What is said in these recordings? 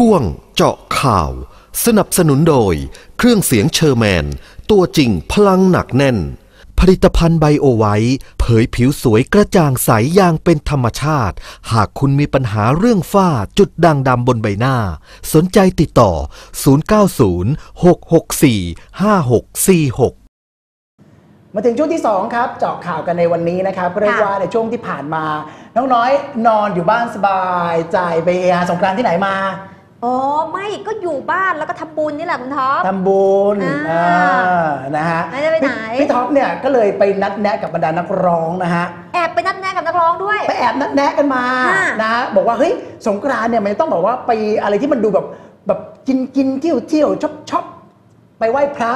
ช่วงเจาะข่าว สนับสนุนโดย เครื่องเสียงเชอร์แมน ตัวจริงพลังหนักแน่น ผลิตภัณฑ์ไบโอไวท์เผยผิวสวยกระจ่างใสอย่างเป็นธรรมชาติ หากคุณมีปัญหาเรื่องฝ้าจุดด่างดำบนใบหน้า สนใจติดต่อ 0906645646มาถึงช่วงที่ 2 ครับเจาะข่าวกันในวันนี้นะครับเรียกว่าในช่วงที่ผ่านมา น้องน้อยนอนอยู่บ้านสบายใจไปเอาสงกรานที่ไหนมา อ๋อไม่ก็อยู่บ้านแล้วก็ทำบุญนี่แหละคุณท็อป ทำบุญอ่า อ่านะฮะไม่ได้ไปไหน พี่พี่ท็อปเนี่ยก็เลยไปนัดแนะกับบรรดานักร้องนะฮะ แอบไปนัดแนะกับนักร้องด้วย ไปแอบนัดแนะกันมาค่ะนะบอกว่าเฮ้ยสงกรานต์เนี่ยมันต้องแบบว่าไปอะไรที่มันดูแบบแบบกินกินเที่ยวเที่ยวชอบชอบไปไหว้พระ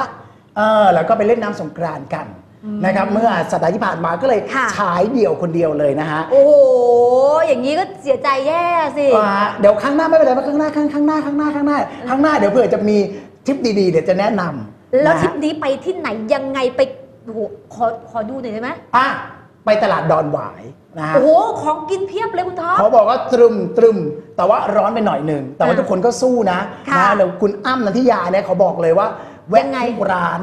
เออแล้วก็ไปเล่นน้ำสงกรานต์กัน นะครับเมื่อสัปดาห์ที่ผ่านมาก็เลยค่ะ ฉายเดี่ยวคนเดียวเลยนะฮะโอ้โห อย่างนี้ก็เสียใจแย่สิว่าเดี๋ยวครั้งหน้าไม่เป็นไรว่าครั้งหน้าครั้งข้างหน้าข้างหน้าข้างหน้าข้างหน้าเดี๋ยวเผื่อจะมีทริปดีๆเดี๋ยวจะแนะนำแล้วนะทริฮะปนี้ไปที่ไหนยังไงไปโอ้โหขอขอดูหน่อยได้ไหมอะไปตลาดดอนหวายนะฮะโอ้โห ของกินเพียบเลยคุณท็อป เขาบอกว่าตรึมตรึมแต่ว่าร้อนไปหน่อยหนึ่ง แต่ว่าอะทุกคนก็สู้นะค่ะนะแล้วคุณอ้ำนันทิยาเนี่ยเขาบอกเลยว่า แวะยังไง ทุกร้าน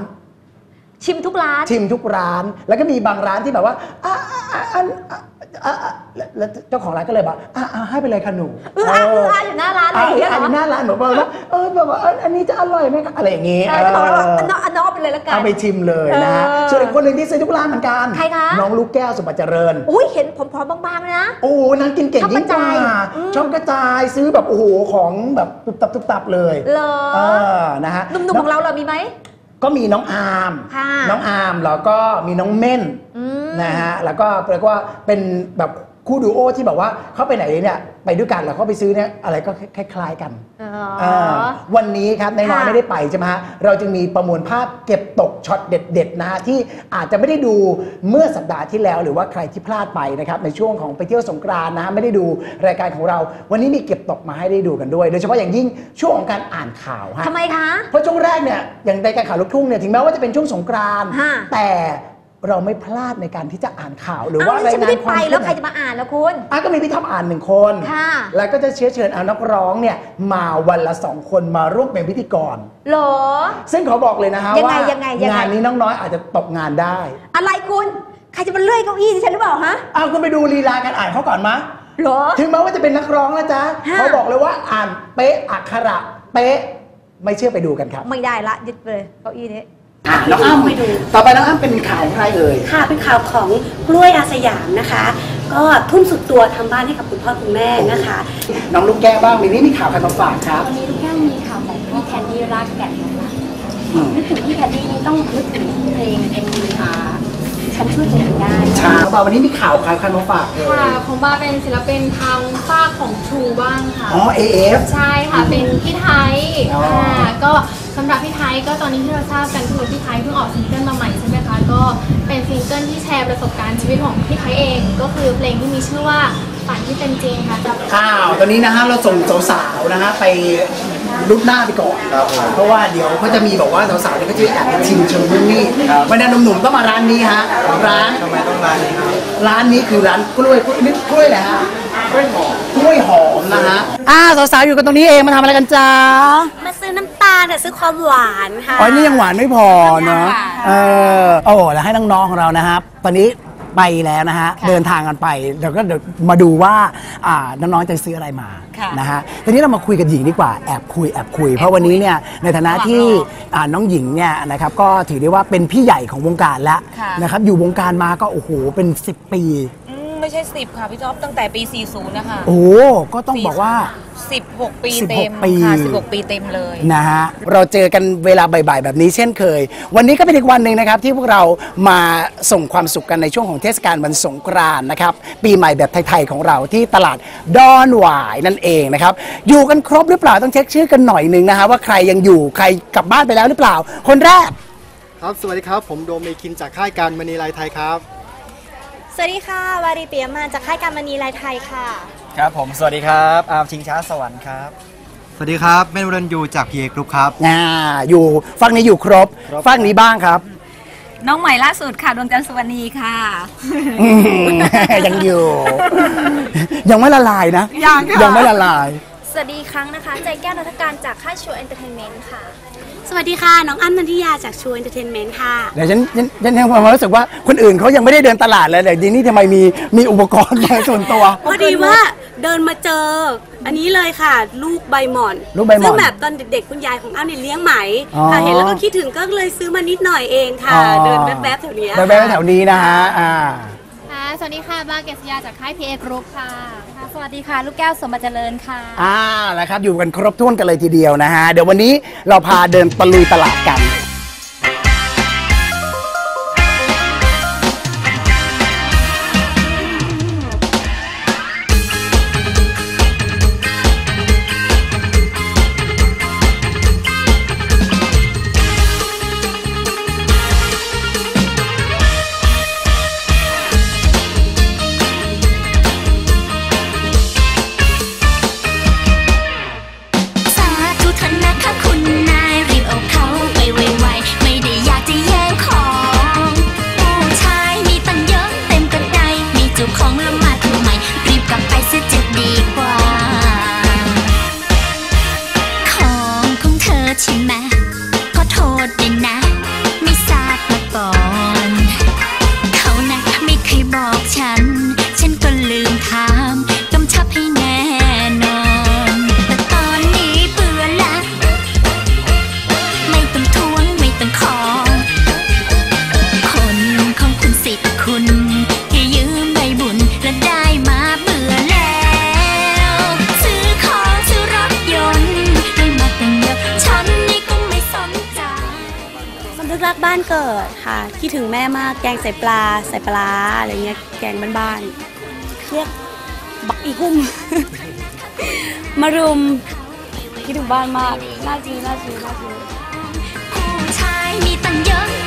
ชิมทุกร้าน ชิมทุกร้าน แล้วก็มีบางร้านที่แบบว่าอะอะอะอันอะอะอะแล้วแล้วเจ้าของร้านก็เลยบอกอะอะให้ไปเลยค่ะหนูเอออะเอออะอยู่หน้าร้านอะไรอย่างเงี้ยเหระอยู่หน้าร้านแบบว่าเออแบบว่าเอออันนี้จะอร่อยไหมคะอะไรอย่างงี้ใช่ก็บอกแล้วว่าเอออันนอกอันนอกไปเลยละกัน เอาไปชิมเลยนะฮะเออส่วนอีกคนหนึ่งที่ซื้อทุกร้านเหมือนกัน ใครคะ น้องลูกแก้วสุปัจเจริญ อุ้ยเห็นผอมๆบางๆเลยนะ โอ้นางกินเก่งชอบยิ่งกว่ากระจายอืม ชอบกระจายซื้อแบบโอ้โหของแบบตุบตับตุบตับเลยเหรอเออนะฮะหนุ่มๆของเราเรามีไหม ก็มีน้องอาร์มค่ะน้องอาร์มแล้วก็มีน้องเม่นอืม นะฮะแล้วก็เรียกว่าเป็นแบบคู่ดูโอที่แบบว่าเขาไปไหนเนี่ย ไปด้วยกันแล้วเขาไปซื้อเนี่ยอะไรก็คล้ายๆกันอ๋อเออวันนี้ครับในน้อยค่ะไม่ได้ไปใช่ไหมฮะเราจึงมีประมวลภาพเก็บตกช็อตเด็ดๆนะฮะที่อาจจะไม่ได้ดูเมื่อสัปดาห์ที่แล้ว หรือว่าใครที่พลาดไปนะครับในช่วงของไปเที่ยวสงกรานต์นะฮะไม่ได้ดูรายการของเรา วันนี้มีเก็บตกมาให้ได้ดูกันด้วย โดยเฉพาะอย่างยิ่งช่วงของการอ่านข่าวฮะ ทำไมคะ เพราะช่วงแรกเนี่ยอย่างในการข่าวลูกทุ่งเนี่ยถึงแม้ว่าจะเป็นช่วงสงกรานต์ฮะแต่ เราไม่พลาดในการที่จะอ่านข่าวหรือเอ้าว่านี่รายฉันไม่งานได้คไปวามแล้วใครเคลื่อนจะไหวมาอ่านแล้วคุณ อะก็มีพี่ท็อปอ่านหนึ่งคน ค่ะแล้วก็จะเชื้อเชิญเอานักร้องเนี่ยมาวันละสองคนมาร่วมเป็นพิธีกร เหรอ ซึ่งเขาบอกเลยนะฮะยังไงว่ายังไงยังไง งานนี้น้องน้อยอาจจะตกงานได้อะไรคุณ ใครจะมาเลื่อยเก้าอี้ดิฉันหรือเปล่าฮะเอาคุณไปดูลีลาการอ่านเขาก่อนมะ เหรอ ถึงแม้ว่าจะเป็นนักร้องนะจ๊ะฮะ เขาบอกเลยว่าอ่านเป๊ะอักขระเป๊ะไม่เชื่อไปดูกันครับ ไม่ได้ละยึดไปเลยเก้าอี้นี้ อะน้องอ้ำไปดู ต่อไปน้องอ้ำเป็นข่าวของใครเอ่ยค่ะเป็นข่าวของกล้วยอาสยามนะคะ ก็ทุ่มสุดตัวทำบ้านให้กับคุณพ่อคุณแม่นะคะ น้องลูกแก้วบ้างมีนี่มีข่าวใครมาฝากครับ วันนี้ลูกแก้วมีข่าวของพี่แคนดี้รากแก่นนะคะอืม นึกถึงพี่แคนดี้นี่ต้องนึกถึงเพลงเอ็มวีอาฉันช่วยตัวเองได้ช้าบ่าวันนี้มีข่าวใครใครมาฝากเอ่ยค่ะของบาเป็นศิลปินทางฝากของทรูบ้างค่ะ อ๋อ AF ใช่ค่ะ เป็นพี่ไทยอ๋ออ่าก็ สำหรับพี่ไทยก็ตอนนี้ที่เราทราบกันคือพี่ไทยเพิ่งออกซิงเกิลมาใหม่ใช่ไหมคะก็เป็นซิงเกิลที่แชร์ประสบการณ์ชีวิตของพี่ไทยเอง ก็คือเพลงที่มีชื่อว่าฝันที่เป็นจริงค่ะจะอ้าวตอนนี้นะฮะเราส่งสาวๆนะฮะไปลุกหน้าไปก่อน เพราะว่าเดี๋ยวเขาจะมีบอกว่าสาวๆเนี่ยก็จะแอบไปชิมชมนู่นนี่บรรดาหนุ่มๆต้องมาร้านนี้ฮะร้านทำไมต้องร้านนี้ครับร้านนี้คือร้านกล้วยกล้วยนี่กล้วยอะไรฮะกล้วยหอมกล้วยหอมนะฮะ อ้าวสาวๆอยู่กันตรงนี้เองมาทำอะไรกันจ้ามาซื้อน้ำตาลแต่ซื้อความหวานค่ะ อ๋อนี่ยังหวานไม่พอเนาะเออโอ้แล้วให้น้องๆของเรานะครับ ตอนนี้ไปแล้วนะฮะเดินทางกันไปเดี๋ยวก็เดี๋ยวมาดูว่าอ่าน้องๆจะซื้ออะไรมานะฮะทีนี้เรามาคุยกับหญิงดีกว่าแอบคุยแอบคุย เพราะวันนี้เนี่ยในฐานะที่อ่าน้องหญิงเนี่ยนะครับก็ถือได้ว่าเป็นพี่ใหญ่ของวงการแล้วนะครับอยู่วงการมาก็โอ้โหเป็น 10 ปีอืม ไม่ใช่ 10 ค่ะพี่จ๊อบตั้งแต่ปี 40 นะคะ โอ้ก็ต้องบอกว่า 16 ปี16เต็มปี ค่ะ16 ปีเต็มเลย นะฮะเราเจอกันเวลาบ่ายๆแบบนี้เช่นเคย วันนี้ก็เป็นอีกวันหนึ่งนะครับ ที่พวกเรามาส่งความสุขกันในช่วงของเทศกาลวันสงกรานต์นะครับ ปีใหม่แบบไทยๆของเราที่ตลาดดอนหวายนั่นเองนะครับ อยู่กันครบหรือเปล่าต้องเช็คชื่อกันหน่อยหนึ่งนะฮะว่าใครยังอยู่ใครกลับบ้านไปแล้วหรือเปล่า คนแรก ครับ สวัสดีครับ ผมโดมเมคินจากค่ายการมณีลายไทยครับ สวัสดีค่ะ วารีเปียมาจากค่ายการมณีลายไทยค่ะ ครับผมสวัสดีครับอาร์มชิงช้าสวรรค์ครับ สวัสดีครับเมนวรันยูจากพีเอกรุ๊ปครับ อ่าอยู่ฝั่งนี้อยู่ครบ ฝั่งนี้บ้างครับน้องใหม่ล่าสุดค่ะดวงจันทร์สุวรรณีค่ะ อืม ยังอยู่ ยังไม่ละลายนะยังค่ะ ยังไม่ละลายสสวัสดีอีกครั้งนะคะ ใจแก้วนัทการจากค่ายชัวเอนเตอร์เทนเมนต์ค่ะ สวัสดีค่ะ น้องอ้ำนันทิยาจากชูเอนเตอร์เทนเมนต์ค่ะเดี๋ยวฉันฉันฉันยังมีความรู้สึกว่าคนอื่นเขายังไม่ได้เดินตลาดเลยแต่ดีนี่ทำไมมีมีอุปกรณ์มาส่วนตัว พอดีว่าเดินมาเจอ อันนี้เลยค่ะ ลูกใบหม่อนลูกใบหม่อนซึ่งแบบตอนเด็กๆคุณยายของอ้ำเนี่ยเลี้ยงไหมอ๋อ ค่ะเห็นแล้วก็คิดถึงก็เลยซื้อมานิดหน่อยเองค่ะ เดินแวบๆแถวเนี้ย แวะๆแถวนี้นะฮะอ่าค่ะ สวัสดีค่ะ บาเกสยาจากค่าย PA Group ค่ะ สวัสดีค่ะ ลูกแก้วสมบัติเจริญค่ะ อ่าแล้วครับ อยู่กันครบถ้วนกันเลยทีเดียวนะฮะ เดี๋ยววันนี้เราพาเดินตะลุยตลาดกัน บ้านเกิดค่ะคิดถึงแม่มากแกงใส่ปลาใส่ปลาอะไรเงี้ยแกงบ้านๆเรียกบักอีหุ่มมารุมคิดถึงบ้านมากน่าจีน่าจีน่าจีผู้ชายมีตั้งเยอะ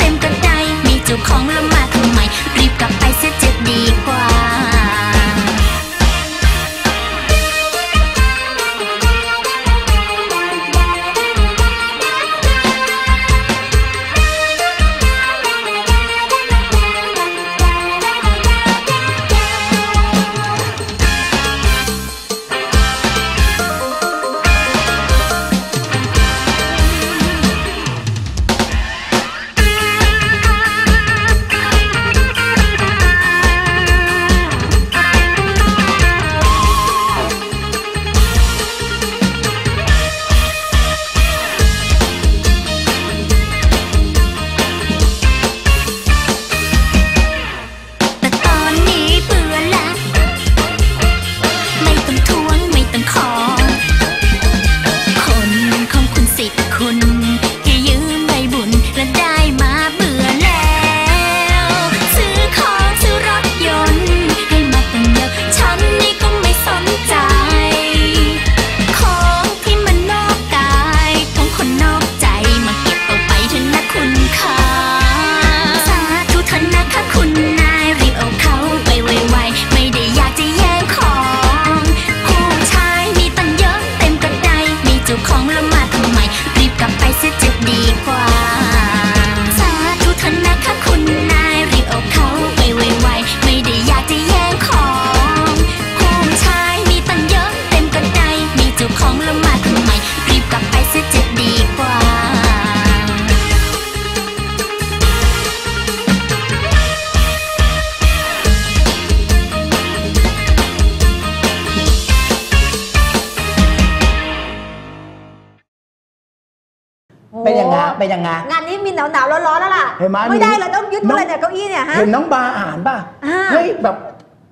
เป็นยังไงเป็นยังไงงานนี้มีหนาวหนาวๆร้อนๆแล้วล่ะเห็นไหมไม่ได้หนูเราต้องยึดเลยเนี่ยเก้าอี้เนี่ยฮะเห็นน้องบาอ่านป่ะอ่าเฮ้ยแบบ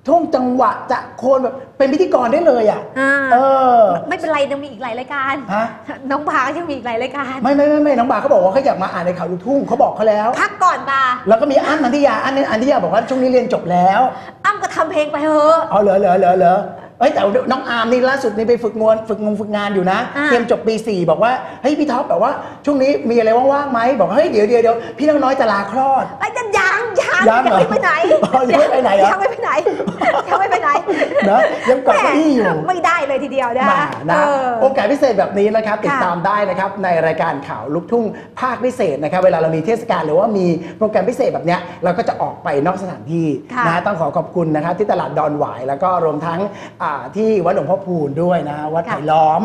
ท่วงจังหวะจะโคนแบบเป็นพิธีกรได้เลยอะอ่าเออ ไม่เป็นไรยังมีอีกหลายรายการฮะน้องพาก็ยังมีอีกหลายรายการ ไม่ไม่ไม่ไม่น้องบาเขาบอกว่าเขาอยากมาอ่านในข่าวลูกทุ่งเขาบอกเขาแล้วพักก่อนบาแล้วก็มีอั้นนันทิยาอั้นอันทิยาบอกว่าช่วงนี้เรียนจบแล้วอ้ำก็ทำเพลงไปเถอะเอาเหรอเหรอเหรอเหรอ เอ้ยแต่น้องอาร์มนี่ล่าสุดนี่ไปฝึกงานฝึกงงฝึกงานอยู่นะอ่า เตรียมจบปี 4 บอกว่าเฮ้ยพี่ท็อปแบบว่าช่วงนี้มีอะไรว่างๆไหมบอกว่าเฮ้ยเดี๋ยวเดี๋ยวเดี๋ยวพี่น้องน้อยจะลาคลอด ไอ้จะยังยัง ยังยังเหรอไม่ไปไหนอ๋อยังไม่ไปไหนเหรอยังไม่ไปไหนยังไม่ไปไหนนะยังเกาะเก้าอี้อยู่แหม่ไม่ได้เลยทีเดียวนะมานะเออโอกาสพิเศษแบบนี้นะครับติดค่ะตามได้นะครับในรายการข่าวลูกทุ่งภาคพิเศษนะครับเวลาเรามีเทศกาลหรือว่ามีโปรแกรมพิเศษแบบเนี้ยเราก็จะออกไปนอกสถานที่ค่ะนะต้องขอขอบคุณนะครับที่ตลาดดอนหวายแล้วก็รวมทั้งอ่าที่วัดหลวงพ่อพูนด้วยนะฮะวัดไผ่ล้อม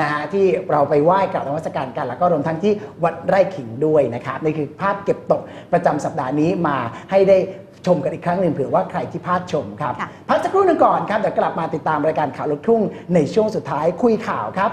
นะฮะที่เราไปไหว้กราบนมัสการกัน แล้วก็รวมทั้งที่วัดไร่ขิงด้วยนะครับนี่คือภาพเก็บตกประจำสัปดาห์นี้มาให้ได้ชมกันอีกครั้งหนึ่งเผื่อว่าใครที่พลาดชมครับพักสักครู่หนึ่งก่อนครับเดี๋ยวกลับมาติดตามรายการข่าวลูกทุ่งในช่วงสุดท้ายคุยข่าวครับ